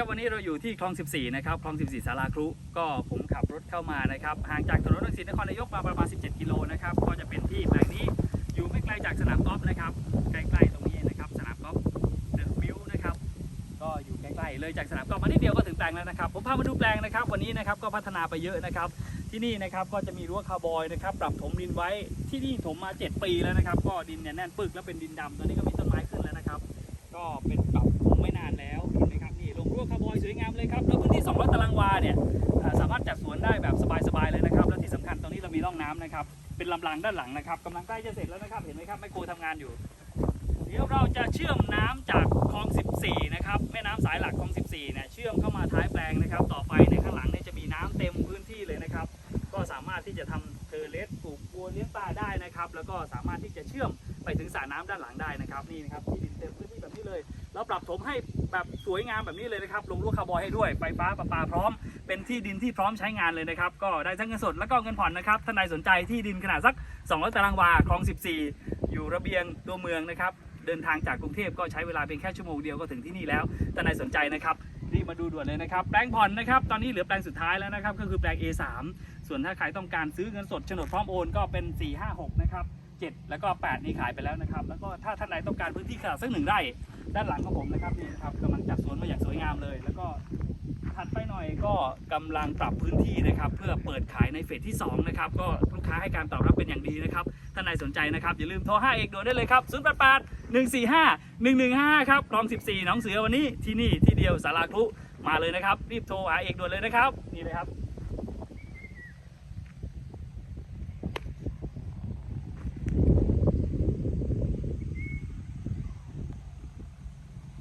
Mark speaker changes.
Speaker 1: ครับวันนี้เราอยู่ที่คลอง 14 นะครับคลอง 14 สาราครุก็ผมขับรถเข้ามานะครับห่างจากถนนรังสิตนครนายกมาประมาณ 17 กิโลนะครับก็จะเป็นที่แปลงนี้อยู่ไม่ไกลจากสนามกอล์ฟนะครับใกล้ๆตรงนี้นะครับสนามกอล์ฟเดอะมิวนะครับก็อยู่ใกล้ๆเลยจากสนามกอล์ฟมานิดเดียวก็ถึงแปลงแล้วนะครับผมพามาดูแปลงนะครับ วันนี้นะครับก็พัฒนาไปเยอะนะครับที่นี่นะครับก็จะมีรั้วคาร์บอยนะครับปรับถมดินไว้ที่นี่ถมมา 7 ปีแล้วนะครับ ก็ดินเนี่ยแน่นปึกแล้วเป็นดินดำตอนนี้ก็มีต้นไม้ขึ้นแล้วนะครับ ก็เป็นปรับปรุงไม่นานแล้วเห็นไหมครับ วาเนี่ยสามารถจัดสวนได้แบบสบายๆเลยนะครับ และที่สำคัญตรงนี้เรามีร่องน้ำนะครับ เป็นลำรางด้านหลังนะครับกำลังใกล้จะเสร็จแล้วนะครับ เห็นไหมครับไมโครทำงานอยู่ เดี๋ยวเราจะเชื่อมน้ำจากคลอง 14 นะครับ แม่น้ำสายหลักคลอง 14 เนี่ย เชื่อมเข้ามาท้ายแปลงนะครับ ต่อไปในข้างหลังเนี่ยจะมีน้ำเต็มพื้นที่เลยนะครับ ก็สามารถที่จะทำเทอเลสปลูกบัวเลี้ยงปลาได้นะครับ แล้วก็สามารถที่จะเชื่อมไปถึงสระน้ำด้านหลังได้นะครับ นี่นะครับที่ดินเต็มพื้นที่แบบนี้เลย แล้วปรับถมให้แบบสวยงามแบบนี้เลยนะครับลงรั้วคาร์บอยให้ด้วยไฟฟ้าประปาพร้อม เป็นที่ดินที่พร้อมใช้งานเลยนะครับ ก็ได้ทั้งเงินสดแล้วก็เงินผ่อนนะครับท่านใดสนใจที่ดินขนาดสัก200ตารางวาคลอง 14 อยู่ระเบียงตัวเมืองนะครับเดินทางจากกรุงเทพก็ใช้เวลาเพียงแค่ชั่วโมงเดียวก็ถึงที่นี่แล้วท่านใดสนใจนะครับรีบมาดูด่วนเลยนะครับ แปลงผ่อนนะครับ ตอนนี้เหลือแปลงสุดท้ายแล้วนะครับ ก็คือแปลง A3 ส่วนถ้าใครต้องการซื้อเงินสดโฉนดพร้อมโอนก็เป็น 4 5 6 นะครับ 7 แล้วก็ 8 นี่ขายไปแล้วนะครับ แล้วก็ถ้าท่านใดต้องการพื้นที่ขนาดสักหนึ่งไร่ ด้านหลังของผมนะครับนี่นะครับกำลังจัดสวนมาอย่างสวยงามเลย แล้วก็ถัดไปหน่อยก็กำลังปรับพื้นที่นะครับเพื่อเปิดขายในเฟสที่2นะครับก็ลูกค้าให้การตอบรับเป็นอย่างดีนะครับท่านใดสนใจนะครับอย่าลืมโทร5เอกด่วนได้เลยครับ 0 8 8 1 4 5 1 1 5 ครับคลอง 14 น้องเสือวันนี้ที่นี่ที่เดียวสาราครุมาเลยนะครับ รีบโทรหาเอกด่วนเลยนะครับนี่เลยครับ